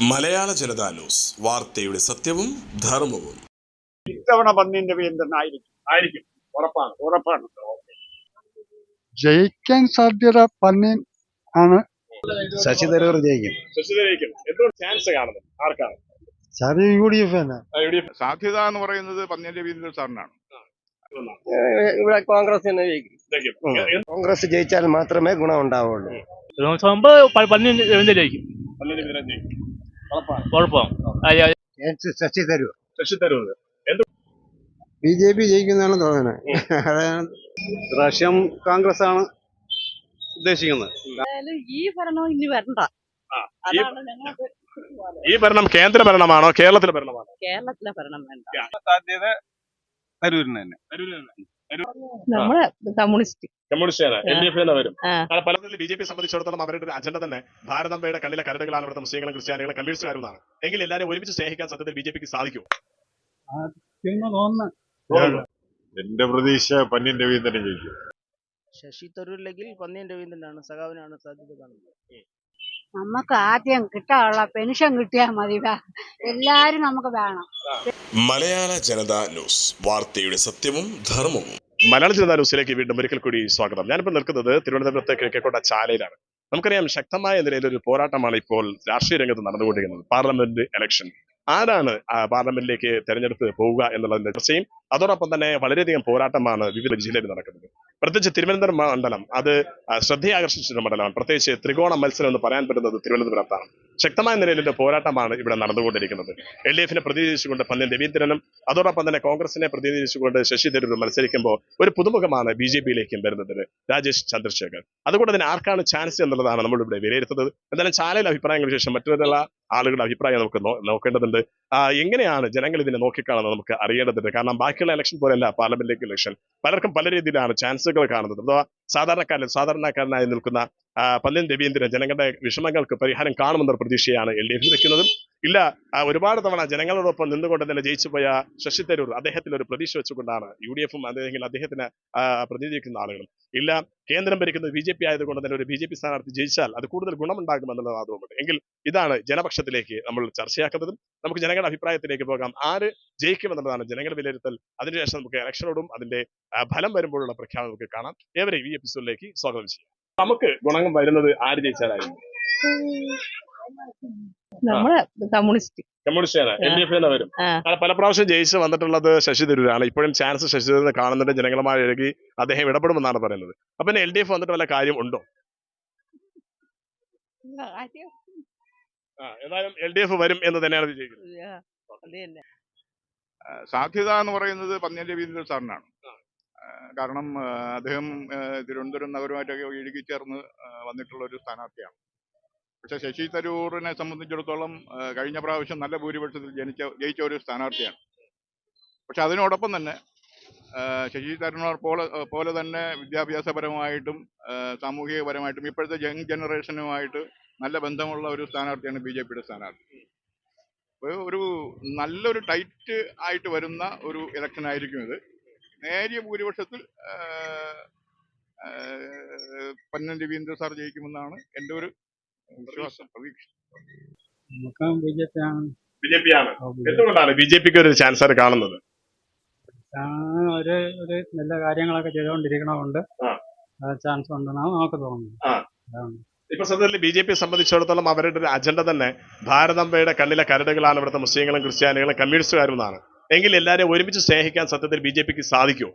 മലയാള Janata news വാർത്തയുടെ സത്യവും ധർമ്മവും. ഇത്തവണ പന്നിന്റെ രവീന്ദ്രൻ ആയിരിക്കും. ആയിരിക്കും. ഉറപ്പാണ്. ഉറപ്പാണ്. ജയിക്കാൻ സാധ്യത പന്നി ആണ്. ശശി തരൂർ ജയിക്കും. ശശിധരയ്ക്കും എന്തുകൊണ്ട് ചാൻസ് കാണുന്നത്? ആർക്കാണ്? സാറ് യു ഡി എഫ് തന്നെ സാധ്യത എന്ന് പറയുന്നത് പന്നിന്റെ രവീന്ദ്രൻ സാറിനാണ്. ഇവിടെ കോൺഗ്രസ് തന്നെ ജയിക്കും. കോൺഗ്രസ് ജയിച്ചാൽ മാത്രമേ ഗുണം ഉണ്ടാവുള്ളൂ സംഭവം രവീന്ദ്രൻ ജയിക്കും. പന്ന്യൻ രവീന്ദ്രൻ ജയിക്കും. കുഴപ്പം Shashi Tharoor. Shashi Tharoor B J P ജയിക്കുന്നതാണ് തോന്നുന്നത് പ്രാവശ്യം കോൺഗ്രസ് ആണ് ഉദ്ദേശിക്കുന്നത്. ഈ ഭരണം ഇനി വരണ്ട. ഈ- അതാണ് ഞങ്ങൾക്ക് ഈ ഭരണം കേന്ദ്ര ഭരണമാണോ കേരളത്തിലെ ഭരണമാണോ? കേരളത്തിലെ ഭരണം വേണ്ട. സാധ്യത തരൂരിന് തന്നെ. നമ്മൾ കമ്മ്യൂണിസ്റ്റ്. കമ്മ്യൂണിസ്റ്റാണ് എൽ ഡി എഫ് തന്നെ വരും. പലപ്പോഴും ബി ജെ പി സംബന്ധിച്ചിടത്തോളം അവരുടെ ഒരു അജണ്ട തന്നെ ഭാരതമ്പയുടെ കണ്ണിലെ കരടുകളാണ് ഇവിടുത്തെ മുസ്ലിങ്ങളും ക്രിസ്ത്യാനികളും കമ്മ്യൂണിസ്റ്റുകാരുമാണ്. എങ്കിൽ എല്ലാവരും ഒരുമിച്ച് സ്നേഹിക്കാൻ സത്യത്തിൽ ബി ജെ പിക്ക് സാധിക്കും എന്റെ പ്രതീക്ഷ പന്ന്യൻ രവീന്ദ്രൻ ജയിക്കും. ശശി തരൂരില്ലെങ്കിൽ പന്ന്യൻ രവീന്ദ്രനാണ് സഖാവിനാണ് സാധ്യത കാണുന്നത്. നമുക്ക് ആദ്യം കിട്ടാനുള്ള പെൻഷൻ കിട്ടിയാൽ മതി. എല്ലാരും നമുക്ക് വേണം. മലയാള ജനതാ ന്യൂസ്. വാർത്തയുടെ സത്യവും ധർമ്മവും. മലയാള ജനതാ ന്യൂസിലേക്ക് വീണ്ടും ഒരിക്കൽ കൂടി സ്വാഗതം. ഞാനിപ്പോൾ നിൽക്കുന്നത് തിരുവനന്തപുരത്തെ കിഴക്കേക്കോട്ട ചാലയിലാണ്. നമുക്കറിയാം ശക്തമായ നിലയിൽ ഒരു പോരാട്ടമാണ് ഇപ്പോൾ രാഷ്ട്രീയ രംഗത്ത് നടന്നുകൊണ്ടിരിക്കുന്നത്. പാർലമെന്റ് ഇലക്ഷൻ ആരാണ് പാർലമെന്റിലേക്ക് തെരഞ്ഞെടുപ്പ് പോവുക എന്നുള്ളതിന്റെ ചർച്ചയും അതോടൊപ്പം തന്നെ വളരെയധികം പോരാട്ടമാണ് വിവിധ ജില്ലയിൽ നടക്കുന്നത്. പ്രത്യേകിച്ച് തിരുവനന്തപുരം മണ്ഡലം അത് ശ്രദ്ധയാകർഷിച്ചിരുന്ന ശ്രദ്ധയാകർഷിച്ചൊരു മണ്ഡലമാണ്. പ്രത്യേകിച്ച് ത്രികോണ മത്സരം എന്ന് പറയാൻ പറ്റുന്നത് തിരുവനന്തപുരത്താണ്. ശക്തമായ നിലയിലുള്ള പോരാട്ടമാണ് ഇവിടെ നടന്നുകൊണ്ടിരിക്കുന്നത്. എൽ ഡി എഫിനെ പ്രതിനിധീകരിച്ചുകൊണ്ട് പന്ന്യൻ രവീന്ദ്രനും അതോടൊപ്പം തന്നെ കോൺഗ്രസിനെ പ്രതിനിധീകരിച്ചുകൊണ്ട് ശശി തരൂർ മത്സരിക്കുമ്പോൾ ഒരു പുതുമുഖമാണ് ബി ജെ പിയിലേക്കും വരുന്നത് രാജേഷ് ചന്ദ്രശേഖർ. അതുകൊണ്ട് തന്നെ ആർക്കാണ് ചാൻസ് എന്നുള്ളതാണ് നമ്മൾ ഇവിടെ വിലയിരുത്തുന്നത്. എന്തായാലും ചാലയിലെ അഭിപ്രായങ്ങൾക്ക് ശേഷം മറ്റുള്ള ആളുകളുടെ അഭിപ്രായം നമുക്ക് നോക്കേണ്ടതുണ്ട്. എങ്ങനെയാണ് ജനങ്ങൾ ഇതിനെ നോക്കിക്കാണുന്നത് നമുക്ക് അറിയേണ്ടതുണ്ട്. കാരണം ബാക്കിയുള്ള ഇലക്ഷൻ പോലെയല്ല പാർലമെന്റിലേക്ക് ഇലക്ഷൻ പലർക്കും പല രീതിയിലാണ് ചാൻസുകൾ കാണുന്നത്. അഥവാ സാധാരണക്കാരൻ സാധാരണക്കാരനായി നിൽക്കുന്ന പല്ലൻ രവീന്ദ്രൻ ജനങ്ങളുടെ വിഷമങ്ങൾക്ക് പരിഹാരം കാണുമെന്നൊരു പ്രതീക്ഷയാണ് എൽ ഡി എഫിൽ വെക്കുന്നതും. ഇല്ല ഒരുപാട് തവണ ജനങ്ങളോടൊപ്പം നിന്നുകൊണ്ട് തന്നെ ജയിച്ചു പോയ ശശി തരൂർ അദ്ദേഹത്തിൽ ഒരു പ്രതീക്ഷ വെച്ചുകൊണ്ടാണ് യു ഡി എഫും അല്ലെങ്കിൽ അദ്ദേഹത്തിന് പ്രതിനിധിക്കുന്ന ആളുകളും. ഇല്ല കേന്ദ്രം ഭരിക്കുന്നത് ബി ജെ പി ആയതുകൊണ്ട് തന്നെ ഒരു ബി ജെ പി സ്ഥാനാർത്ഥി ജയിച്ചാൽ അത് കൂടുതൽ ഗുണമുണ്ടാകുമെന്നുള്ള വാദവുമുണ്ട് എങ്കിൽ ഇതാണ് ജനപക്ഷത്തിലേക്ക് നമ്മൾ ചർച്ചയാക്കുന്നതും. നമുക്ക് ജനങ്ങളുടെ അഭിപ്രായത്തിലേക്ക് പോകാം. ആര് ജയിക്കുമെന്നുള്ളതാണ് ജനങ്ങളുടെ വിലയിരുത്തൽ. അതിനുശേഷം നമുക്ക് ഇലക്ഷനോടും അതിന്റെ ഫലം വരുമ്പോഴുള്ള പ്രഖ്യാപനം നമുക്ക് കാണാം. ഏവരെയും ഈ എപ്പിസോഡിലേക്ക് സ്വാഗതം ചെയ്യാം. നമുക്ക് ഗുണം വരുന്നത് ആര് ജയിച്ചാലായിരുന്നു നമ്മൾ കമ്മ്യൂണിസ്റ്റ്. കമ്മ്യൂണിസ്റ്റാണ് എൽ ഡി എഫ് തന്നെ വരും. കാരണം പല പ്രാവശ്യം ജയിച്ച് വന്നിട്ടുള്ളത് ശശി തരൂരാണ്. ഇപ്പോഴും ചാൻസ് ശശി തരൂരിനെ കാണുന്നുണ്ട്. ജനങ്ങളുമായി ഇഴകി അദ്ദേഹം ഇടപെടുമെന്നാണ് പറയുന്നത്. അപ്പൊ എൽ ഡി എഫ് വന്നിട്ട് വല്ല കാര്യം ഉണ്ടോ? ആ, ഏതായാലും എൽ ഡി എഫ് വരും എന്ന് തന്നെയാണ് വിജയിക്കുന്നത്. അത് തന്നെ. ആ, സാധ്യത എന്ന് പറയുന്നത് പന്നിയൻ രവീന്ദ്രൻ സാറിനാണ്. കാരണം അദ്ദേഹം തിരുവനന്തപുരം നഗരമായിട്ടൊക്കെ ഇഴുകി ചേർന്ന് വന്നിട്ടുള്ള ഒരു സ്ഥാനാർത്ഥിയാണ്. പക്ഷെ ശശി തരൂറിനെ സംബന്ധിച്ചിടത്തോളം കഴിഞ്ഞ പ്രാവശ്യം നല്ല ഭൂരിപക്ഷത്തിൽ ജനിച്ച ജയിച്ച ഒരു സ്ഥാനാർത്ഥിയാണ്. പക്ഷെ അതിനോടൊപ്പം തന്നെ ശശി തരൂർ പോലെ പോലെ തന്നെ വിദ്യാഭ്യാസപരമായിട്ടും സാമൂഹികപരമായിട്ടും ഇപ്പോഴത്തെ യങ് ജനറേഷനുമായിട്ട് നല്ല ബന്ധമുള്ള ഒരു സ്ഥാനാർത്ഥിയാണ് ബി ജെ പിയുടെ സ്ഥാനാർത്ഥി. ഒരു നല്ലൊരു ടൈറ്റ് ആയിട്ട് വരുന്ന ഒരു ഇലക്ഷൻ ആയിരിക്കും ഇത്. നേരിയ ഭൂരിപക്ഷത്തിൽ പന്നൻ രവീന്ദ്ര സാർ ജയിക്കുമെന്നാണ് എന്റെ ഒരു വിശ്വാസം പ്രതീക്ഷ. നമുക്ക് ബി ജെ പി ആണ്. ബി ജെ പി ആണ് എന്തുകൊണ്ടാണ് ബി ജെ പിക്ക് ഒരു ചാൻസ് കാണുന്നത്? ഒരു ഒരു നല്ല കാര്യങ്ങളൊക്കെ ചെയ്തുകൊണ്ടിരിക്കണമുണ്ട്. ചാൻസ് ഉണ്ടെന്നാണ് നമുക്ക് തോന്നുന്നത്. ഇപ്പൊ സത്യത്തിൽ ബി ജെ പി സംബന്ധിച്ചിടത്തോളം അവരുടെ ഒരു അജണ്ട തന്നെ ഭാരതമ്പയുടെ കണ്ണിലെ കരടുകളാണ് ഇവിടുത്തെ മുസ്ലിങ്ങളും ക്രിസ്ത്യാനികളും കമ്മ്യൂണിസ്റ്റുകാരും എന്നാണ്. എങ്കിൽ എല്ലാവരെയും ഒരുമിച്ച് സ്നേഹിക്കാൻ സത്യത്തിൽ ബി ജെ പിക്ക് സാധിക്കുമോ?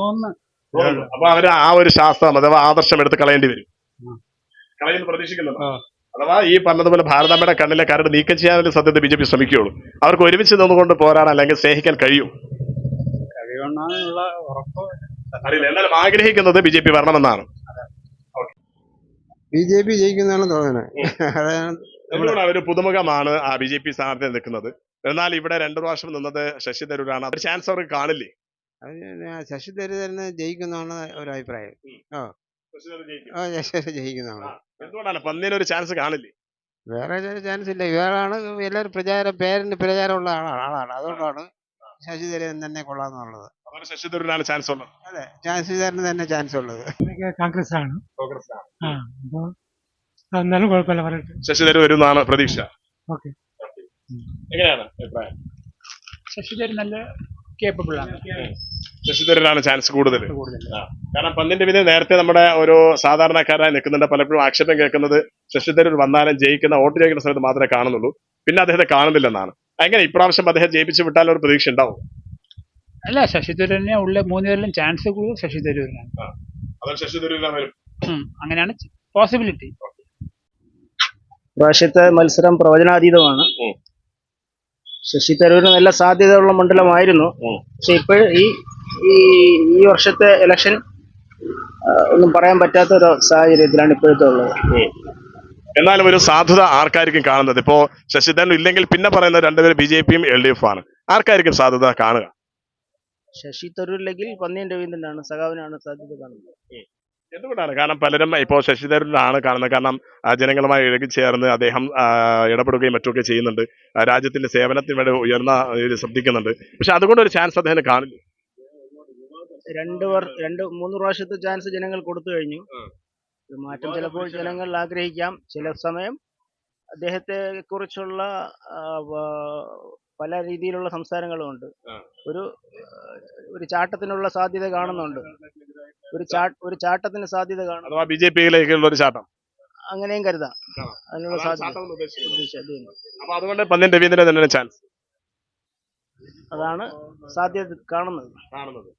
തോന്നുന്നു. അപ്പൊ അവർ ആ ഒരു ശാസ്ത്രം അഥവാ ആദർശം എടുത്ത് കളയേണ്ടി വരും. കളയെന്ന് പ്രതീക്ഷിക്കുന്നുണ്ടോ അഥവാ ഈ പറഞ്ഞതുപോലെ ഭാരതമ്മയുടെ കണ്ണിലെ കരട് നീക്കം ചെയ്യാനൊരു സത്യത്തിൽ ബി ജെ പി ശ്രമിക്കുകയുള്ളൂ. അവർക്ക് ഒരുമിച്ച് നിന്നുകൊണ്ട് പോരാടാൻ അല്ലെങ്കിൽ സ്നേഹിക്കാൻ കഴിയും. അറിയില്ല. എന്നാലും ആഗ്രഹിക്കുന്നത് ബി ജെ പി വരണമെന്നാണ്. ബി ജെ പി ജയിക്കുന്നതാണ് തോന്നുന്നത് ഒരു പുതുമുഖമാണ് ആ ബി ജെ പി സ്ഥാനാർത്ഥി നിൽക്കുന്നത്? എന്നാൽ ഇവിടെ രണ്ടു പ്രാവശ്യം നിന്നത് ശശി തരൂരാണ്. ഒരു ചാൻസ് അവർക്ക് കാണില്ലേ? ശശി തരൂർ തന്നെ ജയിക്കുന്നതാണ് ഒരു അഭിപ്രായം. ഓ ഓ ആ ശശി ജയിക്കുന്നതാണ്. എന്തുകൊണ്ടാണ് പന്നിന് ഒരു ചാൻസ് കാണില്ലേ? വേറെ ചാൻസ് ഇല്ല. ഇയാളാണ് എല്ലാവരും പ്രചാരം പേരിന് പ്രചാരമുള്ള ആളാണ് ആളാണ്. അതുകൊണ്ടാണ് ശശി തരൂരൻ തന്നെ കൊള്ളാന്നുള്ളത് അപ്പോൾ ശശി തരൂരിനാണ് ചാൻസ് ഉള്ളത്. അതെ ശശി തരൂരിന് തന്നെ ചാൻസ് ഉള്ളത്. കോൺഗ്രസ് ആണ് കോൺഗ്രസ് ആ അപ്പോൾ എന്നാലും കുഴപ്പമില്ല പറയട്ടെ. ശശി തരൂർ വരുമെന്നാണ് പ്രതീക്ഷ. ഓക്കെ. എങ്ങനെയാണ് അഭിപ്രായം? ശശിധരൻ നല്ല കേപ്പബിൾ ആണ്. ശശി തരൂരാണ് ചാൻസ് കൂടുതൽ കാരണം പന്തിന്റെ വിധി നേരത്തെ നമ്മുടെ ഒരു സാധാരണക്കാരായി നിൽക്കുന്നുണ്ട്. പലപ്പോഴും ആക്ഷേപം കേൾക്കുന്നത് ശശി തരൂർ വന്നാലും ജയിക്കുന്ന വോട്ട് ജയിക്കുന്ന സമയത്ത് മാത്രമേ കാണുന്നുള്ളൂ. പിന്നെ അദ്ദേഹത്തെ കാണുന്നില്ലെന്നാണ്. എങ്ങനെ ഇപ്രാവശ്യം അദ്ദേഹം ജയിപ്പിച്ച് വിട്ടാൽ ഒരു പ്രതീക്ഷ ഉണ്ടാവും? അല്ല ശശി തരൂരിനെ ഉള്ള മൂന്ന് പേരിലും ചാൻസ് കൂടുതൽ ശശി തരൂരിനാണ് അത് ശശി തരൂരിലാണ് അങ്ങനെയാണ് പോസിബിലിറ്റി പ്രാവശ്യത്തെ മത്സരം പ്രവചനാതീതമാണ്. ശശി തരൂരിന് നല്ല സാധ്യതയുള്ള മണ്ഡലമായിരുന്നു. പക്ഷെ ഇപ്പോൾ ഈ ഈ ഈ വർഷത്തെ ഇലക്ഷൻ ഒന്നും പറയാൻ പറ്റാത്ത ഒരു സാഹചര്യത്തിലാണ് ഇപ്പോഴത്തെ ഉള്ളത്. എന്നാലും ഒരു സാധ്യത ആർക്കായിരിക്കും കാണുന്നത്? ഇപ്പോ ശശി തരൂർ ഇല്ലെങ്കിൽ പിന്നെ പറയുന്ന രണ്ടുപേരും ബി ജെ പിയും എൽ ഡി എഫ് ആണ്. ആർക്കായിരിക്കും സാധ്യത കാണുക? ശശി തരൂരില്ലെങ്കിൽ പന്നിയൻ രവീന്ദ്രനാണ് സഖാവിനാണ് സാധ്യത കാണുന്നത്. എന്തുകൊണ്ടാണ്? കാരണം പലരും ഇപ്പോൾ ശശിധരനാണ് കാണുന്നത്. കാരണം ജനങ്ങളുമായി ഇഴകി ചേർന്ന് അദ്ദേഹം ഇടപെടുകയും മറ്റുമൊക്കെ ചെയ്യുന്നുണ്ട്. രാജ്യത്തിന്റെ സേവനത്തിന് വേണ്ടി ഉയർന്ന ശ്രദ്ധിക്കുന്നുണ്ട്. പക്ഷെ അതുകൊണ്ട് ഒരു ചാൻസ് അദ്ദേഹം കാണില്ല. രണ്ട് രണ്ട് മൂന്ന് പ്രാവശ്യത്തെ ചാൻസ് ജനങ്ങൾ കൊടുത്തു കഴിഞ്ഞു. മാറ്റം ചിലപ്പോൾ ജനങ്ങൾ ആഗ്രഹിക്കാം. ചില സമയം അദ്ദേഹത്തെ കുറിച്ചുള്ള പല രീതിയിലുള്ള സംസാരങ്ങളുമുണ്ട് ഉണ്ട്. ഒരു ഒരു ചാട്ടത്തിനുള്ള സാധ്യത കാണുന്നുണ്ട്. ഒരു ചാ ഒരു ചാട്ടത്തിന് സാധ്യത കാണുന്നു അഥവാ ബി ജെ പിയിലേക്കുള്ള ഒരു ചാട്ടം. അങ്ങനെയും കരുതാം. അതിനുള്ള സാധ്യത. ചാട്ടം. അപ്പൊ അതുകൊണ്ട് രവീന്ദ്രൻ തന്നെ ചാൻസ് അതാണ് സാധ്യത കാണുന്നത്. കാണുന്നത്.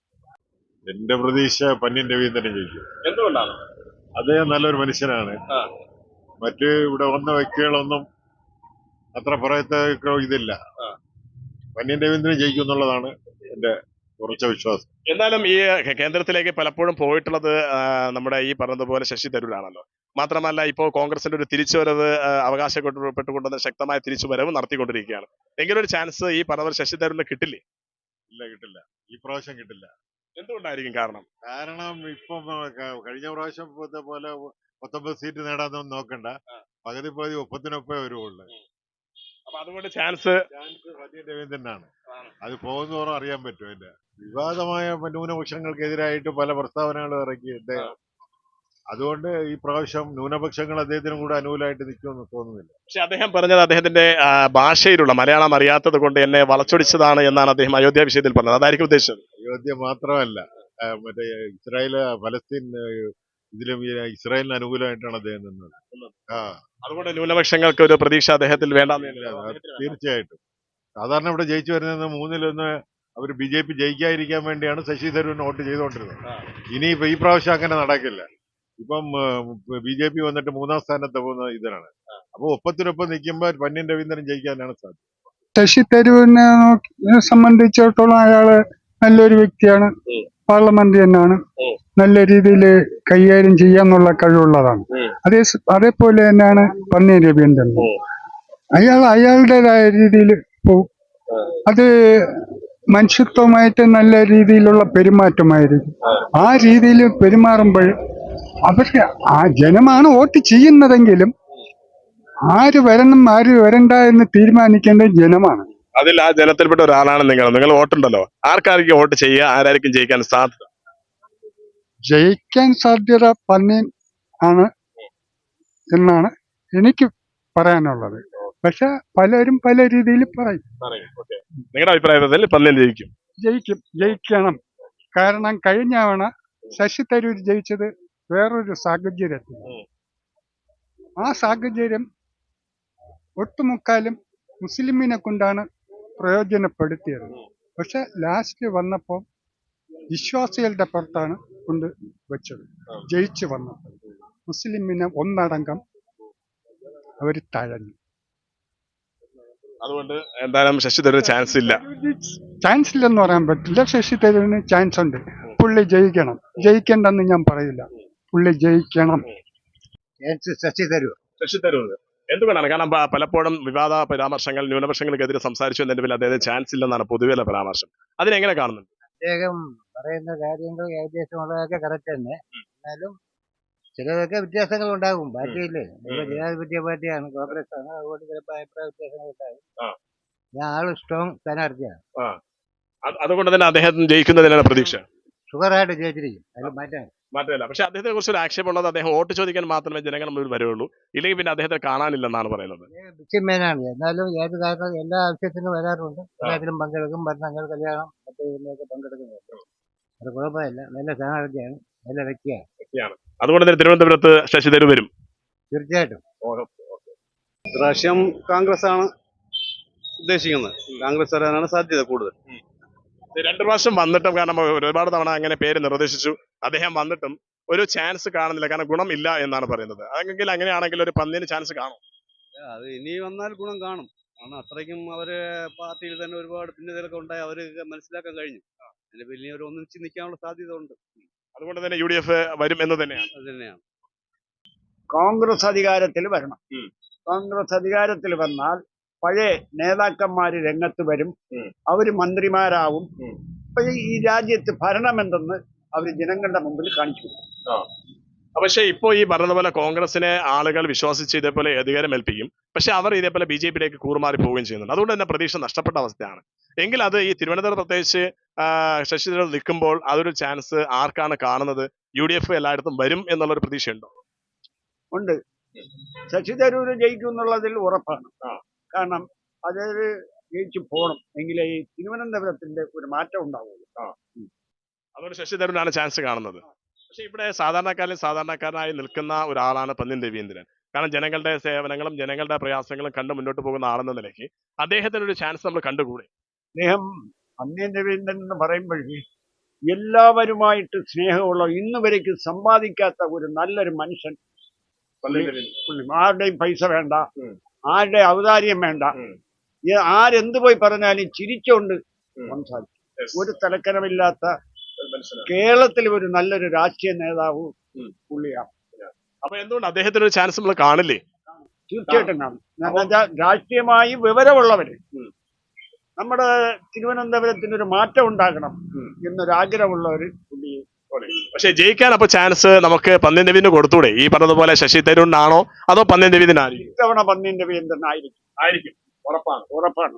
എന്റെ പ്രതീക്ഷ പന്യൻ രവീന്ദ്രൻ ജയിക്കും. എന്തുകൊണ്ടാണ്? അദ്ദേഹം നല്ലൊരു മനുഷ്യനാണ്. മറ്റു ഇവിടെ വന്ന വ്യക്തികളൊന്നും അത്ര പറയത്തക്ക ഇതില്ല. പന്യൻ രവീന്ദ്രൻ ജയിക്കും എന്നുള്ളതാണ് എന്റെ ഉറച്ച വിശ്വാസം. എന്നാലും ഈ കേന്ദ്രത്തിലേക്ക് പലപ്പോഴും പോയിട്ടുള്ളത് നമ്മുടെ ഈ പറഞ്ഞതുപോലെ ശശി തരൂരാണല്ലോ. മാത്രമല്ല ഇപ്പോൾ കോൺഗ്രസിന്റെ ഒരു തിരിച്ചുവരവ് വരവ് അവകാശപ്പെട്ടുകൊണ്ടുവന്ന ശക്തമായ തിരിച്ചുവരവ് നടത്തിക്കൊണ്ടിരിക്കുകയാണ്. എങ്കിലും ഒരു ചാൻസ് ഈ പറഞ്ഞ ശശി തരൂരിന് കിട്ടില്ലേ? ഇല്ല കിട്ടില്ല. ഈ പ്രാവശ്യം കിട്ടില്ല. എന്തുകൊണ്ടായിരിക്കും കാരണം? കാരണം ഇപ്പം കഴിഞ്ഞ പ്രാവശ്യം പോലെ പത്തൊമ്പത് സീറ്റ് നേടാനൊന്നും നോക്കണ്ട. പകുതി പകുതി ഒപ്പത്തിനൊപ്പേ വരുവുള്ളൂ. അപ്പൊ അതുകൊണ്ട് ചാൻസ് രവീന്ദ്രനാണ്. അത് പോകുന്നതോറും അറിയാൻ പറ്റും അതിന്റെ. വിവാദമായ ന്യൂനപക്ഷങ്ങൾക്കെതിരായിട്ട് പല പ്രസ്താവനകളും ഇറക്കി അദ്ദേഹം അതുകൊണ്ട് ഈ പ്രാവശ്യം ന്യൂനപക്ഷങ്ങൾ അദ്ദേഹത്തിനും കൂടെ അനുകൂലമായിട്ട് നിൽക്കുമെന്ന് തോന്നുന്നില്ല. പക്ഷെ അദ്ദേഹം പറഞ്ഞത് അദ്ദേഹത്തിന്റെ ഭാഷയിലുള്ള മലയാളം അറിയാത്തത് കൊണ്ട് എന്നെ വളച്ചൊടിച്ചതാണ് എന്നാണ് അദ്ദേഹം അയോധ്യ വിഷയത്തിൽ പറഞ്ഞത്. അതായിരിക്കും ഉദ്ദേശിച്ചത്. അയോധ്യ മാത്രമല്ല മറ്റേ ഇസ്രായേൽ ഫലസ്തീൻ ഇതിലും ഇസ്രായേലിന് അനുകൂലമായിട്ടാണ് അദ്ദേഹം നിന്നത്. ആ. അതുകൊണ്ട് ന്യൂനപക്ഷങ്ങൾക്ക് ഒരു പ്രതീക്ഷ അദ്ദേഹത്തിൽ വേണ്ട തീർച്ചയായിട്ടും. സാധാരണ ഇവിടെ ജയിച്ചു വരുന്നത് മൂന്നിലൊന്ന് അവർ ബി ജെ പി ജയിക്കാതിരിക്കാൻ വേണ്ടിയാണ് ശശി തരൂരിന് വോട്ട് ചെയ്തുകൊണ്ടിരുന്നത്. ഇനിയിപ്പോ ഈ പ്രാവശ്യം അങ്ങനെ നടക്കില്ല. ഇപ്പം ബി ജെ പി വന്നിട്ട് മൂന്നാം സ്ഥാനത്ത് പോകുന്ന ഇതിനാണ് അപ്പൊ ഒപ്പത്തിനൊപ്പം നിൽക്കുമ്പോൾ പന്യൻ രവീന്ദ്രൻ ജയിക്കാനാണ് സാധ്യത. ശശി തരൂരിനെ സംബന്ധിച്ചിടത്തോളം അയാൾ നല്ലൊരു വ്യക്തിയാണ്. പാർലമെന്ററിയനാണ് നല്ല രീതിയിൽ കൈകാര്യം ചെയ്യാന്നുള്ള കഴിവുള്ളതാണ്. അതേ അതേപോലെ തന്നെയാണ് പന്നി രവീന്ദ്രൻ അയാൾ അയാളുടേതായ രീതിയിൽ പോവും അത് മനുഷ്യത്വമായിട്ട് നല്ല രീതിയിലുള്ള പെരുമാറ്റമായിരിക്കും ആ രീതിയിൽ പെരുമാറുമ്പോൾ അവർക്ക് ആ ജനമാണ് വോട്ട് ചെയ്യുന്നതെങ്കിലും ആര് വരണം ആര് വരണ്ട എന്ന് തീരുമാനിക്കേണ്ട ജനമാണ്. അതിൽ ആ ജനത്തിൽപ്പെട്ട ഒരാളാണ് നിങ്ങൾ നിങ്ങൾ വോട്ടുണ്ടല്ലോ. ആർക്കായിരിക്കും വോട്ട് ചെയ്യുക? ആരായിരിക്കും ജയിക്കാൻ സാധ്യത? ജയിക്കാൻ സാധ്യത പന്നീൻ ആണ് എന്നാണ് എനിക്ക് പറയാനുള്ളത്. പക്ഷെ പലരും പല രീതിയിൽ പറയും. നിങ്ങളുടെ അഭിപ്രായത്തിൽ പന്നിൽ ജയിക്കും. ജയിക്കും. ജയിക്കണം. കാരണം കഴിഞ്ഞ തവണ ശശി തരൂർ ജയിച്ചത് വേറൊരു സാഹചര്യത്തിൽ. ആ സാഹചര്യം ഒട്ടുമുക്കാലും മുസ്ലിമിനെ കൊണ്ടാണ് പ്രയോജനപ്പെടുത്തിയത്. പക്ഷെ ലാസ്റ്റ് വന്നപ്പോൾ വിശ്വാസികളുടെ പുറത്താണ് കൊണ്ട് വെച്ചത്. ജയിച്ചു വന്നത് മുസ്ലിമിനെ ഒന്നടങ്കം അവർ തഴഞ്ഞു. അതുകൊണ്ട് എന്തായാലും ശശി തരൂർ ചാൻസ് ഇല്ല. ചാൻസ് ഇല്ലെന്ന് പറയാൻ പറ്റില്ല. ശശി തരൂരിന് ചാൻസ് ഉണ്ട്. പുള്ളി ജയിക്കണം. ജയിക്കണ്ടെന്ന് ഞാൻ പറയില്ല. പുള്ളി ജയിക്കണം. ശശി തരൂർ. ശശി തരൂർ. എന്തുകൊണ്ടാണ്? കാരണം പലപ്പോഴും വിവാദ പരാമർശങ്ങൾ ന്യൂനപക്ഷങ്ങൾക്കെതിരെ സംസാരിച്ചു എന്നതിന്റെ പേരിൽ അദ്ദേഹത്തിന് ചാൻസ് ഇല്ലെന്നാണ് പൊതുവെയുള്ള പരാമർശം. അതിനെങ്ങനെ കാണുന്നുണ്ട്? അദ്ദേഹം പറയുന്ന കാര്യങ്ങൾ ഏകദേശം ഉള്ളതൊക്കെ കറക്റ്റ് തന്നെ. എന്നാലും ചിലതൊക്കെ വ്യത്യാസങ്ങൾ ഉണ്ടാകും പാർട്ടിയില്ലേ ഇപ്പൊ ജനാധിപത്യ പാർട്ടിയാണ്. കോൺഗ്രസ് ആണ് അതുകൊണ്ട് ചിലപ്പോൾ അഭിപ്രായ വ്യത്യാസങ്ങൾ ഉണ്ടാകും. ഞാൻ ആൾ സ്ട്രോങ് സ്ഥാനാർത്ഥിയാണ്. അത് അതുകൊണ്ട് തന്നെ അദ്ദേഹം ജയിക്കുന്നതിനാണ് പ്രതീക്ഷ. ഷുഗറായിട്ട് ജയിച്ചിരിക്കും. അതിൽ മാറ്റാൻ മാറ്റമില്ല. പക്ഷെ അദ്ദേഹത്തെ കുറിച്ച് ഒരു ആക്ഷേപമുള്ളത് അദ്ദേഹം വോട്ട് ചോദിക്കാൻ മാത്രമേ ജനങ്ങൾ മുന്നിൽ വരുള്ളൂ. ഇല്ലെങ്കിൽ പിന്നെ അദ്ദേഹത്തെ കാണാനില്ലെന്നാണ് പറയുന്നത്. ബിച്ചിമേനാണ് എന്നാലും ഏത് കാലത്തും എല്ലാ ആവശ്യത്തിനും വരാറുണ്ട്. എല്ലാത്തിലും പങ്കെടുക്കും. ഭരണങ്ങൾ കല്യാണം മറ്റേ പങ്കെടുക്കുന്നുണ്ട് അത് കുഴപ്പമില്ല. നല്ല സ്ഥാനാർത്ഥിയാണ്. നല്ല വ്യക്തിയാണ്. അതുകൊണ്ട് തന്നെ തിരുവനന്തപുരത്ത് ശശി തരൂർ വരും. തീർച്ചയായിട്ടും. ഇപ്രാവശ്യം കോൺഗ്രസ് ആണ് ഉദ്ദേശിക്കുന്നത് കോൺഗ്രസ് വരാനാണ് സാധ്യത കൂടുതൽ. രണ്ടു പ്രാവശ്യം വന്നിട്ടും കാരണം ഒരുപാട് തവണ അങ്ങനെ പേര് നിർദ്ദേശിച്ചു. അദ്ദേഹം വന്നിട്ടും ഒരു ചാൻസ് കാണുന്നില്ല. കാരണം ഗുണം ഇല്ല എന്നാണ് പറയുന്നത്. അതെങ്കിൽ അങ്ങനെയാണെങ്കിൽ ഒരു പന്നിന് ചാൻസ് കാണും. അത് ഇനി വന്നാൽ ഗുണം കാണും. കാരണം അത്രയ്ക്കും അവർ പാർട്ടിയിൽ തന്നെ ഒരുപാട് ഭിന്നതകളൊക്കെ ഉണ്ടായി. അവർ മനസ്സിലാക്കാൻ കഴിഞ്ഞു. പിന്നെ ഒരു ഒന്നിച്ച് നിൽക്കാനുള്ള സാധ്യത ഉണ്ട് അതുകൊണ്ട് തന്നെ യു ഡി എഫ് വരും എന്ന് തന്നെയാണ്. അത് തന്നെയാണ്. കോൺഗ്രസ് അധികാരത്തിൽ വരണം. കോൺഗ്രസ് അധികാരത്തിൽ വന്നാൽ പഴയ നേതാക്കന്മാര് രംഗത്ത് വരും. അവർ അവർ മന്ത്രിമാരാവും. അപ്പൊ ഈ രാജ്യത്ത് ഭരണം എന്തെന്ന് അവർ ജനങ്ങളുടെ മുമ്പിൽ കാണിച്ചു. പക്ഷേ ഇപ്പോ ഈ പറഞ്ഞതുപോലെ കോൺഗ്രസിനെ ആളുകൾ വിശ്വസിച്ച് ഇതേപോലെ അധികാരം ഏൽപ്പിക്കും. പക്ഷെ അവർ ഇതേപോലെ ബി ജെ പിയിലേക്ക് കൂറുമാറി പോവുകയും ചെയ്യുന്നുണ്ട്. അതുകൊണ്ട് തന്നെ പ്രതീക്ഷ നഷ്ടപ്പെട്ട അവസ്ഥയാണ്. എങ്കിൽ അത് ഈ തിരുവനന്തപുരം പ്രത്യേകിച്ച് ശശിധരൻ ശശി തരൂർ നിൽക്കുമ്പോൾ അതൊരു ചാൻസ് ആർക്കാണ് കാണുന്നത്? യു ഡി എഫ് എല്ലായിടത്തും വരും എന്നുള്ളൊരു പ്രതീക്ഷയുണ്ടോ? ഉണ്ട്. ശശി തരൂര് ജയിക്കും എന്നുള്ളതിൽ ഉറപ്പാണ് കാരണം അത് ജയിച്ചു പോകണം എങ്കിലേ ഈ തിരുവനന്തപുരത്തിന്റെ ഒരു മാറ്റം ഉണ്ടാവുള്ളൂ. അതുകൊണ്ട് ശശി തരൂരാണ് ചാൻസ് കാണുന്നത്. പക്ഷെ ഇവിടെ സാധാരണക്കാരിൽ സാധാരണക്കാരനായി നിൽക്കുന്ന ഒരാളാണ് പന്നിൻ രവീന്ദ്രൻ. കാരണം ജനങ്ങളുടെ സേവനങ്ങളും ജനങ്ങളുടെ പ്രയാസങ്ങളും കണ്ട് മുന്നോട്ട് പോകുന്ന ആളെന്ന നിലയ്ക്ക് അദ്ദേഹത്തിന് ഒരു ചാൻസ് നമ്മൾ കണ്ടുകൂടെ? അദ്ദേഹം അന്നേ രവീന്ദ്രൻ എന്ന് പറയുമ്പോഴേ എല്ലാവരുമായിട്ട് സ്നേഹമുള്ള ഇന്ന് വരയ്ക്ക് സമ്പാദിക്കാത്ത ഒരു നല്ലൊരു മനുഷ്യൻ ആരുടെയും പൈസ വേണ്ട. ആരുടെ ഔദാര്യം വേണ്ട. ആരെന്ത് പോയി പറഞ്ഞാലും ചിരിച്ചുകൊണ്ട് സംസാരിക്കും. ഒരു തലക്കനമില്ലാത്ത. കേരളത്തിൽ ഒരു നല്ലൊരു രാഷ്ട്രീയ നേതാവ്. പുള്ളിയാണ്. അപ്പൊ എന്തുകൊണ്ട് അദ്ദേഹത്തിന് ഒരു ചാൻസ് നമ്മൾ കാണില്ലേ? തീർച്ചയായിട്ടും കാണും. രാഷ്ട്രീയമായി വിവരമുള്ളവര്. നമ്മുടെ തിരുവനന്തപുരത്തിന് ഒരു മാറ്റം ഉണ്ടാക്കണം ആഗ്രഹമുള്ള എന്നൊരാഗ്രഹമുള്ളവര് പുള്ളി പക്ഷെ ജയിക്കാൻ അപ്പൊ ചാൻസ് നമുക്ക് പന്ന്യൻ രവീന് കൊടുത്തൂടെ? ഈ പറഞ്ഞതുപോലെ ശശി തരൂരിനാണോ? അതോ പന്ന്യൻ രവീന്ദ്രനായിരിക്കും? ഇത്തവണ പന്നീൻ രവീന്ദ്രൻ ആയിരിക്കും. ആയിരിക്കും ഉറപ്പാണ്. ഉറപ്പാണ്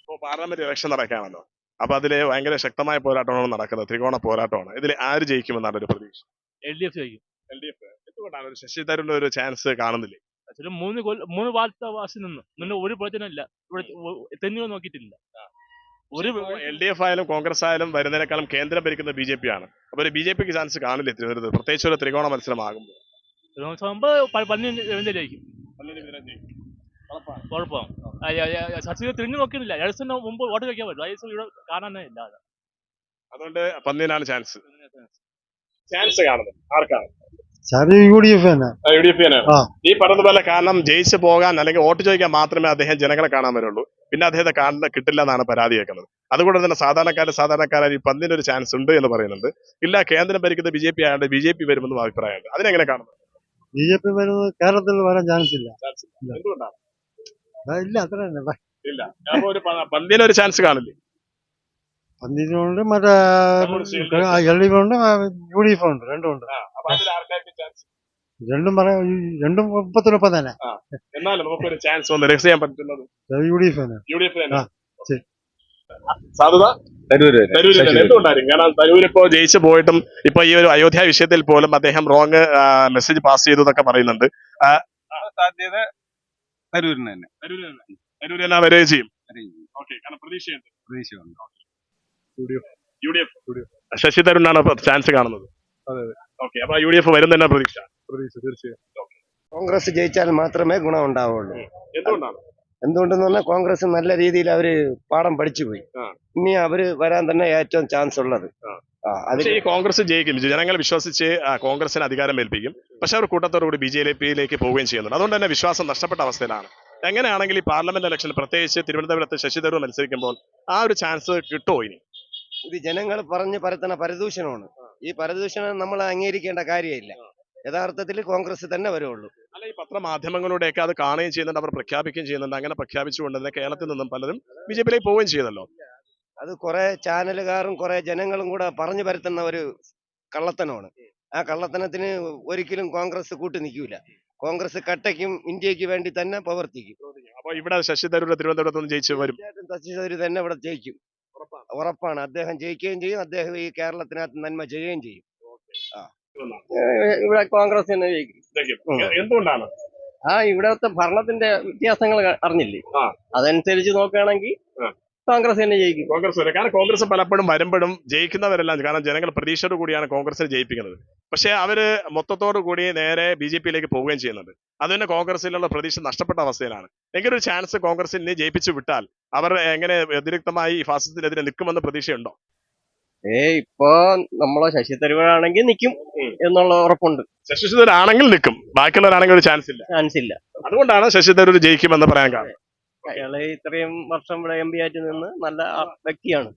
ഇപ്പോ പാർലമെന്റ് ഇലക്ഷൻ നടക്കുകയാണല്ലോ അപ്പൊ അതിൽ ഭയങ്കര ശക്തമായ പോരാട്ടമാണ് നടക്കുന്നത്. ത്രികോണ പോരാട്ടമാണ്. ഇതിൽ ആര് ജയിക്കുമെന്നാണ് ഒരു പ്രതീക്ഷ? എൽ ഡി എഫ് ജയിക്കും. എൽ ഡി എഫ് എന്തുകൊണ്ടാണ് ശശി തരൂരിന് ഒരു ചാൻസ് കാണുന്നില്ലേ? ഒരു മൂന്ന് കൊല്ല മൂന്ന് വാർത്ത വാസി നിന്ന്. നിന്ന് ഒരു പ്രയോജനമില്ല ഇവിടെ തെന്നിയോ നോക്കിയിട്ടില്ല. ഒരു എൽ ഡി എഫ് ആയാലും കോൺഗ്രസ് ആയാലും വരുന്നതിനേക്കാളും കേന്ദ്രം ഭരിക്കുന്ന ബി ജെ പി ആണ്. അപ്പൊ ഒരു ബി ജെ പിക്ക് ചാൻസ് കാണില്ലേ തിരുവനന്തപുരത്ത് പ്രത്യേകിച്ച് ഒരു ത്രികോണ മത്സരമാകുമ്പോൾ. ഉറപ്പാണ്. സച്ചിനെ തിരിഞ്ഞു നോക്കുന്നില്ല എഴുസിന് മുമ്പ് വോട്ട് ചോദിക്കാൻ പറ്റും ഐസ് ഇവിടെ കാണാനേ ഇല്ല അതുകൊണ്ട് പന്നിനാണ് ചാൻസ് ചാൻസ് കാണുന്നത്. ആർക്കാണ്? യു ഡി എഫ് തന്നെ. യു ഡി എഫ് ആ. ഈ പറഞ്ഞതുപോലെ കാരണം ജയിച്ചു പോകാൻ അല്ലെങ്കിൽ വോട്ട് ചോദിക്കാൻ മാത്രമേ അദ്ദേഹം ജനങ്ങളെ കാണാൻ വരുള്ളൂ. പിന്നെ അദ്ദേഹത്തെ കാണുന്ന കിട്ടില്ല എന്നാണ് പരാതി കേൾക്കുന്നത് അതുകൊണ്ട് തന്നെ സാധാരണക്കാര് സാധാരണക്കാരായി ഈ പന്തിന് ഒരു ചാൻസ് ഉണ്ട് എന്ന് പറയുന്നുണ്ട്. ഇല്ല കേന്ദ്രം ഭരിക്കുന്ന ബി ജെ പി ആയതുകൊണ്ട് ബി ജെ പി വരുമെന്നും അഭിപ്രായമുണ്ട്. അതിനെങ്ങനെ കാണുന്നു ബി ജെ പി വരുന്നത് കേരളത്തിൽ വരാൻ ചാൻസ് ഇല്ല. ചാൻസ് ഇല്ല. എന്തുകൊണ്ടാണ്? ഇല്ല അത്ര തന്നെ. ഇല്ല. അപ്പൊ ഒരു പ- പന്നിന് ഒരു ചാൻസ് കാണില്ലേ? പന്തിനുണ്ട് മറ്റേ എൽ ഡി ഉണ്ട് യു ഡി എഫ് ഉണ്ട് രണ്ടും ഉണ്ട് അതിൽ ആർക്കായിരിക്കും ചാൻസ് രണ്ടും പറയാം രണ്ടും മുപ്പത്തിനൊപ്പം തന്നെ. എന്നാലും നമുക്കൊരു ചാൻസ് ഒന്ന് രഹസ്യം ചെയ്യാൻ പറ്റുന്നത്. യു ഡി എഫ് തന്നെ. യു ഡി എഫ് ആ, ശരി. സാധ്യത തരൂര് തരൂര് തന്നെ. എന്തുകൊണ്ടായിരിക്കും? കാരണം തരൂർ ഇപ്പോ ജയിച്ചു പോയിട്ടും ഇപ്പൊ ഈ ഒരു അയോധ്യ വിഷയത്തിൽ പോലും അദ്ദേഹം റോങ് മെസ്സേജ് പാസ് ചെയ്തു എന്നൊക്കെ പറയുന്നുണ്ട്. സാധ്യത തരൂരിന് തന്നെ. തരൂർ തന്നെ. വരെ ചെയ്യും. ഓക്കെ കാരണം പ്രതീക്ഷയുണ്ട്. പ്രതീക്ഷയുണ്ട്. U D F. ശശി തരൂരിനാണ് ചാൻസ് കാണുന്നത്. ഓക്കെ അപ്പൊ യു ഡി എഫ് വരും തന്നെ പ്രതീക്ഷ. പ്രതീക്ഷ തീർച്ചയായും. കോൺഗ്രസ് ജയിച്ചാൽ മാത്രമേ ഗുണം ഉണ്ടാവുള്ളൂ എന്തുകൊണ്ടാണ്? എന്തുകൊണ്ടെന്ന് പറഞ്ഞാൽ കോൺഗ്രസ് നല്ല രീതിയിൽ അവർ പാഠം പഠിച്ചു പോയി. ഇനി അവർ വരാൻ തന്നെ ഏറ്റവും ചാൻസ് ഉള്ളത്. ഈ കോൺഗ്രസ് ജയിക്കും ജനങ്ങൾ വിശ്വസിച്ച് കോൺഗ്രസിന് അധികാരം ഏൽപ്പിക്കും. പക്ഷെ അവർ കൂട്ടത്തോടുകൂടി ബി ജെ പിയിലേക്ക് പോവുകയും ചെയ്യുന്നുണ്ട്. അതുകൊണ്ട് തന്നെ വിശ്വാസം നഷ്ടപ്പെട്ട അവസ്ഥയിലാണ്. എങ്ങനെയാണെങ്കിൽ ഈ പാർലമെന്റ് ഇലക്ഷൻ പ്രത്യേകിച്ച് തിരുവനന്തപുരത്ത് ശശി തരൂർ മത്സരിക്കുമ്പോൾ ആ ഒരു ചാൻസ് കിട്ടുമോ ഇനി? ഇത് ജനങ്ങൾ പറഞ്ഞ് പരത്തുന്ന പരദൂഷണമാണ്. ഈ പരദൂഷണം നമ്മൾ അംഗീകരിക്കേണ്ട കാര്യമില്ല. യഥാർത്ഥത്തിൽ കോൺഗ്രസ് തന്നെ വരുള്ളൂ. അല്ല ഈ പത്രമാധ്യമങ്ങളിലൂടെയൊക്കെ അത് കാണുകയും ചെയ്യുന്നുണ്ട് അവർ പ്രഖ്യാപിക്കുകയും ചെയ്യുന്നുണ്ട്. അങ്ങനെ പ്രഖ്യാപിച്ചുകൊണ്ട് തന്നെ കേരളത്തിൽ നിന്നും പലരും ബി ജെ പിയിലേക്ക് പോവുകയും ചെയ്തല്ലോ അത് കുറെ ചാനലുകാരും കുറെ ജനങ്ങളും കൂടെ പറഞ്ഞു പരത്തുന്ന ഒരു കള്ളത്തനമാണ്. ആ കള്ളത്തനത്തിന് ഒരിക്കലും കോൺഗ്രസ് കൂട്ടു നിൽക്കൂല. കോൺഗ്രസ് കട്ടയ്ക്കും ഇന്ത്യയ്ക്ക് വേണ്ടി തന്നെ പ്രവർത്തിക്കും. അപ്പൊ ഇവിടെ ശശി തരൂർ തിരുവനന്തപുരത്ത് നിന്ന് ജയിച്ചു വരും. ശശി തരൂർ തന്നെ ഇവിടെ ജയിക്കും. ഉറപ്പാണ്. അദ്ദേഹം ജയിക്കുകയും ചെയ്യും. അദ്ദേഹം ഈ കേരളത്തിനകത്ത് നന്മ ചെയ്യുകയും ചെയ്യും. ഇവിടെ കോൺഗ്രസ് തന്നെ ജയിക്കും. എന്തുകൊണ്ടാണ്? ആ ഇവിടത്തെ ഭരണത്തിന്റെ വ്യത്യാസങ്ങൾ അറിഞ്ഞില്ലേ? അതനുസരിച്ച് നോക്കുകയാണെങ്കിൽ. കോൺഗ്രസ് തന്നെ ജയിക്കും. കോൺഗ്രസ് വരെ കാരണം കോൺഗ്രസ് പലപ്പോഴും വരുമ്പോഴും ജയിക്കുന്നവരെല്ലാം. കാരണം ജനങ്ങൾ പ്രതീക്ഷയോട് കൂടിയാണ് കോൺഗ്രസിനെ ജയിപ്പിക്കുന്നത്. പക്ഷേ അവർ മൊത്തത്തോടു കൂടി നേരെ ബി ജെ പിയിലേക്ക് പോവുകയും ചെയ്യുന്നുണ്ട്. അതുതന്നെ കോൺഗ്രസിലുള്ള പ്രതീക്ഷ നഷ്ടപ്പെട്ട അവസ്ഥയിലാണ്. എങ്കിലും ഒരു ചാൻസ് കോൺഗ്രസിനെ ജയിപ്പിച്ചു വിട്ടാൽ അവർ എങ്ങനെ വ്യതിരിക്തമായി ഈ ഫാസിസത്തിനെതിരെ നിൽക്കുമെന്ന പ്രതീക്ഷയുണ്ടോ? ഏ ഇപ്പൊ നമ്മളെ ശശി തരൂരാണെങ്കിൽ നിൽക്കും എന്നുള്ള ഉറപ്പുണ്ട്. ശശി തരൂരാണെങ്കിൽ നിൽക്കും ബാക്കിയുള്ളവരാണെങ്കിൽ ഒരു ചാൻസ് ഇല്ല. ചാൻസ് ഇല്ല. അതുകൊണ്ടാണ് ശശി തരൂർ ജയിക്കുമെന്ന് പറയാൻ കാരണം. അയാൾ ഇത്രയും വർഷം ഇവിടെ എം പി ആയിട്ട് നിന്ന് നല്ല വ്യക്തിയാണ്.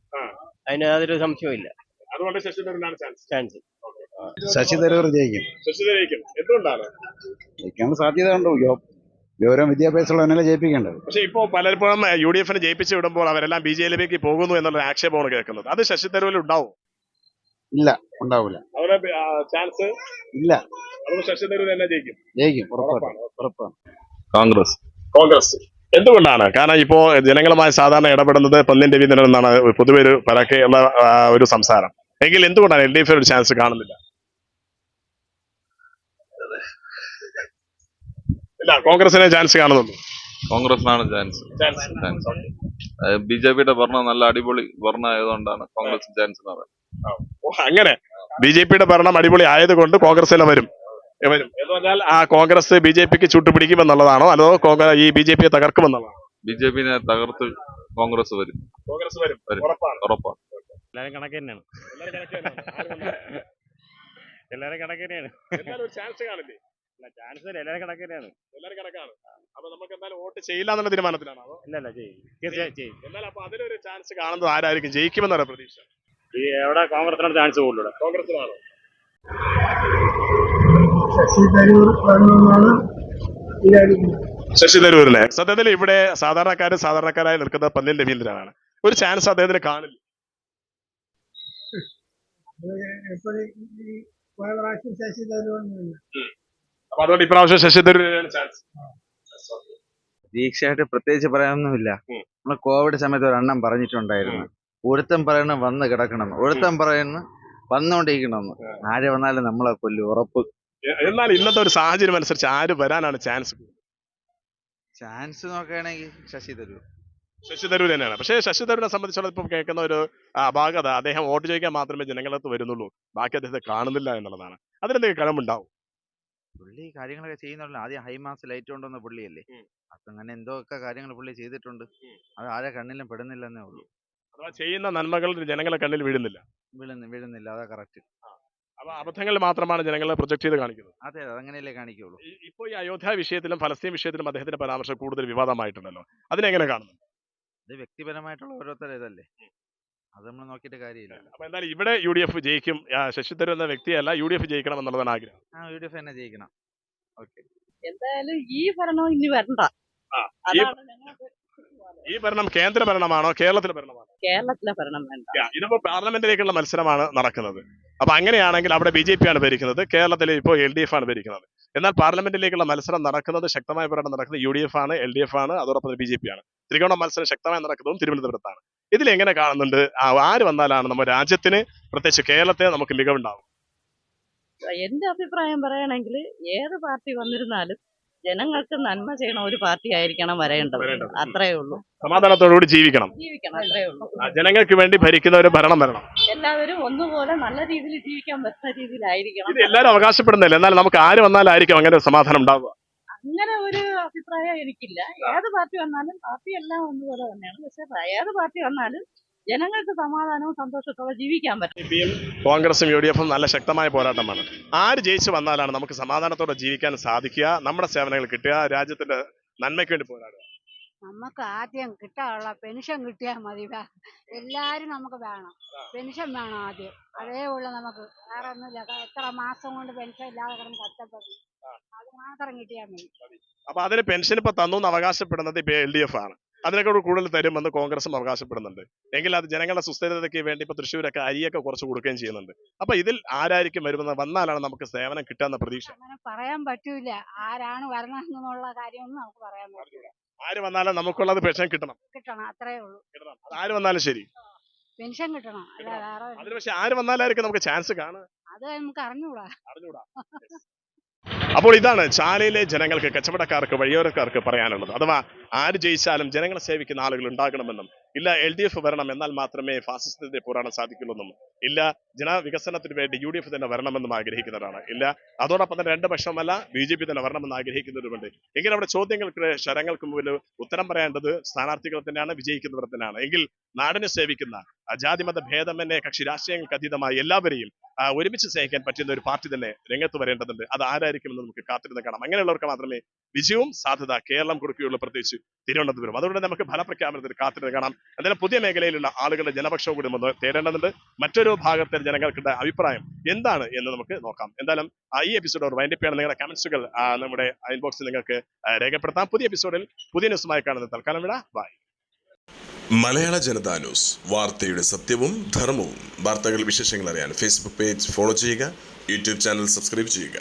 അതിന് യാതൊരു സംശയവും ഇല്ല അതുകൊണ്ട് ശശി തരൂരിനാണ് ചാൻസ് ചാൻസ് ശശി തരൂർ ജയിക്കും. ശശി എന്തുകൊണ്ടാണ്? ജയിക്കാൻ സാധ്യത ഉണ്ടോ? വിവരം വിദ്യാഭ്യാസമുള്ളവനല്ലേ ജയിപ്പിക്കേണ്ടത്. പക്ഷേ ഇപ്പോൾ പലപ്പോഴും യു ഡി എഫിനെ ജയിപ്പിച്ച് വിടുമ്പോൾ അവരെല്ലാം ബി ജെ പിയിലേക്ക് പോകുന്നു എന്നുള്ള ആക്ഷേപമാണ് കേൾക്കുന്നത്. അത് ശശി തരൂരിൽ ഉണ്ടാവും? ഇല്ല ഉണ്ടാവില്ല. അവരെ ചാൻസ് ഇല്ല. ശശി തരൂർ തന്നെ ജയിക്കും. ജയിക്കും ഉറപ്പാണ്. ഉറപ്പാണ്. കോൺഗ്രസ്. കോൺഗ്രസ്. എന്തുകൊണ്ടാണ്? കാരണം ഇപ്പോ ജനങ്ങളുമായി സാധാരണ ഇടപെടുന്നത് പൊന്നിൻ രവീന്ദ്രൻ എന്നാണ് പൊതുവെ ഒരു പരക്കെയുള്ള ഒരു സംസാരം. എങ്കിൽ എന്തുകൊണ്ടാണ് എൽ ഡി എഫ് ഒരു ചാൻസ് കാണുന്നില്ല? ഇല്ല കോൺഗ്രസിനെ ചാൻസ് കാണുന്നുള്ളൂ കോൺഗ്രസിനാണ് ചാൻസ്. ബി ജെ പിയുടെ ഭരണം നല്ല അടിപൊളി ഭരണം ആയതുകൊണ്ടാണ് കോൺഗ്രസ് ചാൻസ് എന്ന് പറയുന്നത്. ഓ, അങ്ങനെ. ബി ജെ പിയുടെ ഭരണം അടിപൊളി ആയതുകൊണ്ട് തന്നെ വരും. വരും. എന്ന് പറഞ്ഞാൽ ആ കോൺഗ്രസ് ബി ജെ പിക്ക് ചുട്ടുപിടിക്കുമെന്നുള്ളതാണോ? അതോ കോൺഗ്രസ് ഈ ബി ജെ പിയെ തകർക്കുമെന്നുള്ളതാണോ? ബി ജെ പിനെ തകർത്ത് കോൺഗ്രസ് വരും. കോൺഗ്രസ് വരും. ഉറപ്പാണ്. എല്ലാരും കണക്ക് തന്നെയാണ്. എല്ലാരും കണക്ക് തന്നെയാണ്. ചാൻസ് കാണില്ലേ? ചാൻസ് എല്ലാരും കണക്ക് തന്നെയാണ്. എല്ലാവരും കണക്കാണ്. അപ്പൊ നമുക്ക് എന്തായാലും വോട്ട് ചെയ്യില്ല എന്നുള്ള തീരുമാനത്തിലാണോ ഇല്ല ഇല്ല ചെയ്യും. എന്നാൽ അപ്പൊ അതിലൊരു ചാൻസ് കാണുന്നത് ആരായിരിക്കും? ജയിക്കുമെന്നാണ് പ്രതീക്ഷ? ഈ എവിടെ കോൺഗ്രസിനാണ് ചാൻസ് കൂടുതൽ കോൺഗ്രസിനാണ് ശശി തരൂർ വിചാരിക്കുന്നത് ശശി അല്ലേ സത്യത്തിൽ ഇവിടെ സാധാരണക്കാര് സാധാരണക്കാരായി നിൽക്കുന്ന പന്നിൽ രവീന്ദ്രനാണ് ഒരു ചാൻസ് അദ്ദേഹത്തിന് കാണില്ല. പ്രാവശ്യം ശശി തരൂർ അപ്പൊ അതുകൊണ്ട് ഇപ്രാവശ്യം ശശി തരൂരിനാണ് ചാൻസ് പ്രതീക്ഷയായിട്ട് പ്രത്യേകിച്ച് പറയാനൊന്നുമില്ല. നമ്മൾ നമ്മൾ കോവിഡ് സമയത്ത് ഒരു എണ്ണം പറഞ്ഞിട്ടുണ്ടായിരുന്നു ഒരുത്തം പറയണ വന്ന് കിടക്കണം. ഒരുത്തം പറയുന്ന വന്നുകൊണ്ടിരിക്കണമെന്ന് ആര് വന്നാലും നമ്മളെ കൊല്ലു ഉറപ്പ്. എന്നാൽ ഇന്നത്തെ ഒരു സാഹചര്യം അനുസരിച്ച് ആര് വരാനാണ് ചാൻസ് ചാൻസ് നോക്കുകയാണെങ്കിൽ ശശി തരൂർ. ശശി തരൂർ തന്നെയാണ്. പക്ഷേ ശശി തരൂരിനെ സംബന്ധിച്ചിടത്തോളം ഇപ്പം കേൾക്കുന്ന ഒരു അപാകത അദ്ദേഹം വോട്ട് ചോദിക്കാൻ മാത്രമേ ജനങ്ങളത്ത് വരുന്നുള്ളൂ. ബാക്കി അദ്ദേഹത്തെ കാണുന്നില്ല എന്നുള്ളതാണ്. അതിനെന്തെങ്കിലും കഴമുണ്ടാവും പുള്ളി കാര്യങ്ങളൊക്കെ ചെയ്യുന്നുള്ളൂ ആദ്യം ഹൈമാസ് ലൈറ്റ് കൊണ്ടുവന്ന പുള്ളിയല്ലേ. അപ്പൊ അങ്ങനെ എന്തോ ഒക്കെ കാര്യങ്ങൾ പുള്ളി ചെയ്തിട്ടുണ്ട്. അത് ആരെ കണ്ണിലും പെടുന്നില്ലെന്നേ ഉള്ളൂ. അഥവാ ചെയ്യുന്ന നന്മകൾ ജനങ്ങളെ കണ്ണിൽ വീഴുന്നില്ല. വീഴുന്ന വീഴുന്നില്ല. അതാ കറക്റ്റ് അപ്പൊ അബദ്ധങ്ങൾ മാത്രമാണ് ജനങ്ങളെ പ്രൊജക്ട് ചെയ്ത് കാണിക്കുന്നത്. അതെ അതെ അതങ്ങനെയല്ലേ കാണിക്കുള്ളൂ ഇപ്പോൾ ഇപ്പോ ഈ അയോധ്യ വിഷയത്തിലും ഫലസ്തീൻ വിഷയത്തിലും അദ്ദേഹത്തിന്റെ പരാമർശം കൂടുതൽ വിവാദമായിട്ടുണ്ടല്ലോ. അതിനെങ്ങനെ കാണുന്നു? അത് വ്യക്തിപരമായിട്ടുള്ള ഓരോരുത്തരും ഇതല്ലേ? അത് നമ്മൾ നോക്കിയിട്ട് കാര്യമില്ല. അപ്പൊ എന്തായാലും ഇവിടെ യു ഡി എഫ് ജയിക്കും. ശശി തരൂർ എന്ന വ്യക്തിയല്ല യു ഡി എഫ് ജയിക്കണം എന്നുള്ളതാണ് ആഗ്രഹം. ആ യു ഡി എഫ് തന്നെ ജയിക്കണം. ഓക്കെ. എന്തായാലും ഈ ഭരണം ഇനി വരണ്ട. ആ, ഈ- ഭരണം കേന്ദ്ര ഭരണമാണോ കേരളത്തിലെ ഭരണമാണോ? കേരളത്തിലെ ഭരണം വേണ്ട. ഇതിപ്പോ പാർലമെന്റിലേക്കുള്ള മത്സരമാണ് നടക്കുന്നത്. അപ്പൊ അങ്ങനെയാണെങ്കിൽ അവിടെ ബി ജെ പി ആണ് ഭരിക്കുന്നത് കേരളത്തിൽ ഇപ്പോൾ എൽ ഡി എഫ് ആണ് ഭരിക്കുന്നത്. എന്നാൽ പാർലമെന്റിലേക്കുള്ള മത്സരം നടക്കുന്നത് ശക്തമായ പോരാട്ടം നടക്കുന്നത് യു ഡി എഫ് ആണ് എൽ ഡി എഫ് ആണ് അതോടൊപ്പം ബി ജെ പി ആണ്. ത്രികോണ മത്സരം ശക്തമായി നടക്കുന്നതും തിരുവനന്തപുരത്താണ്. ഇതിൽ എങ്ങനെ കാണുന്നുണ്ട് ആര് വന്നാലാണ് നമ്മുടെ രാജ്യത്തിന് പ്രത്യേകിച്ച് കേരളത്തെ നമുക്ക് മികവുണ്ടാവും എന്റെ അഭിപ്രായം പറയുകയാണെങ്കിൽ ഏത് പാർട്ടി വന്നിരുന്നാലും ജനങ്ങൾക്ക് നന്മ ചെയ്യണ ഒരു പാർട്ടി ആയിരിക്കണം വരേണ്ടത്. അത്രേ ഉള്ളൂ. സമാധാനത്തോടുകൂടി ജീവിക്കണം. ജീവിക്കണം അത്രേ ഉള്ളൂ. ജനങ്ങൾക്ക് വേണ്ടി ഭരിക്കുന്ന ഒരു ഭരണം വരണം. എല്ലാവരും ഒന്നുപോലെ നല്ല രീതിയിൽ ജീവിക്കാൻ പറ്റുന്ന രീതിയിലായിരിക്കണം. ഇത് എല്ലാവരും അവകാശപ്പെടുന്നില്ല എന്നാൽ നമുക്ക് ആര് വന്നാലായിരിക്കും അങ്ങനെ ഒരു സമാധാനം ഉണ്ടാവുക? അങ്ങനെ ഒരു അഭിപ്രായം എനിക്കില്ല. ഏത് പാർട്ടി വന്നാലും പാർട്ടി എല്ലാം ഒന്നുപോലെ തന്നെയാണ്. പക്ഷെ ഏത് പാർട്ടി വന്നാലും ജനങ്ങൾക്ക് സമാധാനവും സന്തോഷത്തോടെ ജീവിക്കാൻ പറ്റും. കോൺഗ്രസും യു ഡി എഫും നല്ല ശക്തമായ പോരാട്ടമാണ്. ആര് ജയിച്ചു വന്നാലാണ് നമുക്ക് സമാധാനത്തോടെ ജീവിക്കാൻ സാധിക്കുക നമ്മുടെ സേവനങ്ങൾ കിട്ടുക രാജ്യത്തിന്റെ നന്മയ്ക്ക് വേണ്ടി പോരാടുക. നമുക്ക് ആദ്യം കിട്ടാനുള്ള പെൻഷൻ കിട്ടിയാൽ മതി. എല്ലാരും നമുക്ക് വേണം. പെൻഷൻ വേണം ആദ്യം. അതേ ഉള്ളു നമുക്ക്. വേറെ ഒന്നുമില്ല. എത്ര മാസം കൊണ്ട് പെൻഷൻ ഇല്ലാതെ കിടന്ന് കഷ്ടപ്പെട്ടു. അത് മാത്രം കിട്ടിയാൽ മതി. അപ്പൊ അതിന് പെൻഷൻ ഇപ്പൊ തന്നു എന്ന് അവകാശപ്പെടുന്നത് ഇപ്പൊ എൽ ഡി എഫ് ആണ്. അതിനേക്കാൾ കൂടുതൽ തരുമെന്ന് കോൺഗ്രസും അവകാശപ്പെടുന്നുണ്ട്. എങ്കിൽ അത് ജനങ്ങളുടെ സുസ്ഥിരതയ്ക്ക് വേണ്ടി ഇപ്പൊ തൃശ്ശൂരൊക്കെ അരിയൊക്കെ കുറച്ച് കൊടുക്കുകയും ചെയ്യുന്നുണ്ട്. അപ്പൊ ഇതിൽ ആരായിരിക്കും വരുന്നത്? വന്നാലാണ് നമുക്ക് സേവനം കിട്ടാന്ന പ്രതീക്ഷ. പറയാൻ പറ്റൂല. ആരാണ് വരണമെന്നുള്ള കാര്യമൊന്നും നമുക്ക് പറയാൻ പറ്റില്ല ആര് വന്നാലും നമുക്കുള്ളത് പെൻഷൻ കിട്ടണം. കിട്ടണം. അത്രേ ഉള്ളൂ. കിട്ടണം. ആര് വന്നാലും ശരി. പെൻഷൻ കിട്ടണം. അതിന് പക്ഷെ ആര് വന്നാലായിരിക്കും നമുക്ക് ചാൻസ് കാണുക. അത് നമുക്ക് അറിഞ്ഞൂടാ. അറിഞ്ഞൂടാ. അപ്പോൾ ഇതാണ് ചാലയിലെ ജനങ്ങൾക്ക് കച്ചവടക്കാർക്ക് വഴിയോരക്കാർക്ക് പറയാനുള്ളത്. അഥവാ ആര് ജയിച്ചാലും ജനങ്ങളെ സേവിക്കുന്ന ആളുകൾ ഉണ്ടാകണമെന്നും ഇല്ല എൽ ഡി എഫ് വരണം എന്നാൽ മാത്രമേ ഫാസിസത്തിന്റെ പോരാടാൻ സാധിക്കുള്ളൂ ഇല്ല ജനവികസനത്തിന് വേണ്ടി യു ഡി എഫ് തന്നെ വരണമെന്നും ആഗ്രഹിക്കുന്നവരാണ്. ഇല്ല അതോടൊപ്പം തന്നെ രണ്ട് പക്ഷമല്ല ബി ജെ പി തന്നെ വരണമെന്ന് ആഗ്രഹിക്കുന്നവരുമുണ്ട്. എങ്കിൽ അവിടെ ചോദ്യങ്ങൾക്ക് ശരങ്ങൾക്ക് മുമ്പിൽ ഉത്തരം പറയേണ്ടത് സ്ഥാനാർത്ഥികൾ തന്നെയാണ് വിജയിക്കുന്നവർ തന്നെയാണ്. എങ്കിൽ നാടിനെ സേവിക്കുന്ന ജാതിമത എന്നെ കക്ഷി രാഷ്ട്രീയങ്ങൾക്ക് അതീതമായി എല്ലാവരെയും ഒരുമിച്ച് സ്നേഹിക്കാൻ പറ്റുന്ന ഒരു പാർട്ടി തന്നെ രംഗത്ത് വരേണ്ടതുണ്ട്. അത് ആരായിരിക്കുമെന്ന് നമുക്ക് കാത്തിരുന്ന് കാണാം. അങ്ങനെയുള്ളവർക്ക് മാത്രമേ വിജയവും സാധ്യത കേരളം കൊടുക്കുകയുള്ളൂ പ്രത്യേകിച്ച് തിരുവനന്തപുരം. അതുകൊണ്ട് നമുക്ക് ഫലപ്രഖ്യാപനത്തിൽ കാത്തിരുന്ന് കാണാം. എന്തായാലും പുതിയ മേഖലയിലുള്ള ആളുകളുടെ ജനപക്ഷവും കൂടി നമ്മൾ തേടേണ്ടതുണ്ട്. മറ്റൊരു ഭാഗത്തെ ജനങ്ങൾക്കുടെ അഭിപ്രായം എന്താണ് എന്ന് നമുക്ക് നോക്കാം. എന്തായാലും ഈ എപ്പിസോഡ് വൈൻഡപ്പ് ചെയ്യണം. നിങ്ങളുടെ കമന്റ്സുകൾ നമ്മുടെ ഇൻബോക്സിൽ നിങ്ങൾക്ക് രേഖപ്പെടുത്താം. പുതിയ എപ്പിസോഡിൽ പുതിയ ന്യൂസുമായി കാണുന്നത് തൽക്കാലം വിട. By Malayala Janata news. വാർത്തയുടെ സത്യവും ധർമ്മവും. വാർത്തകൾ വിശേഷങ്ങൾ അറിയാൻ ഫേസ്ബുക്ക് പേജ് ഫോളോ ചെയ്യുക. യൂട്യൂബ് ചാനൽ സബ്സ്ക്രൈബ് ചെയ്യുക.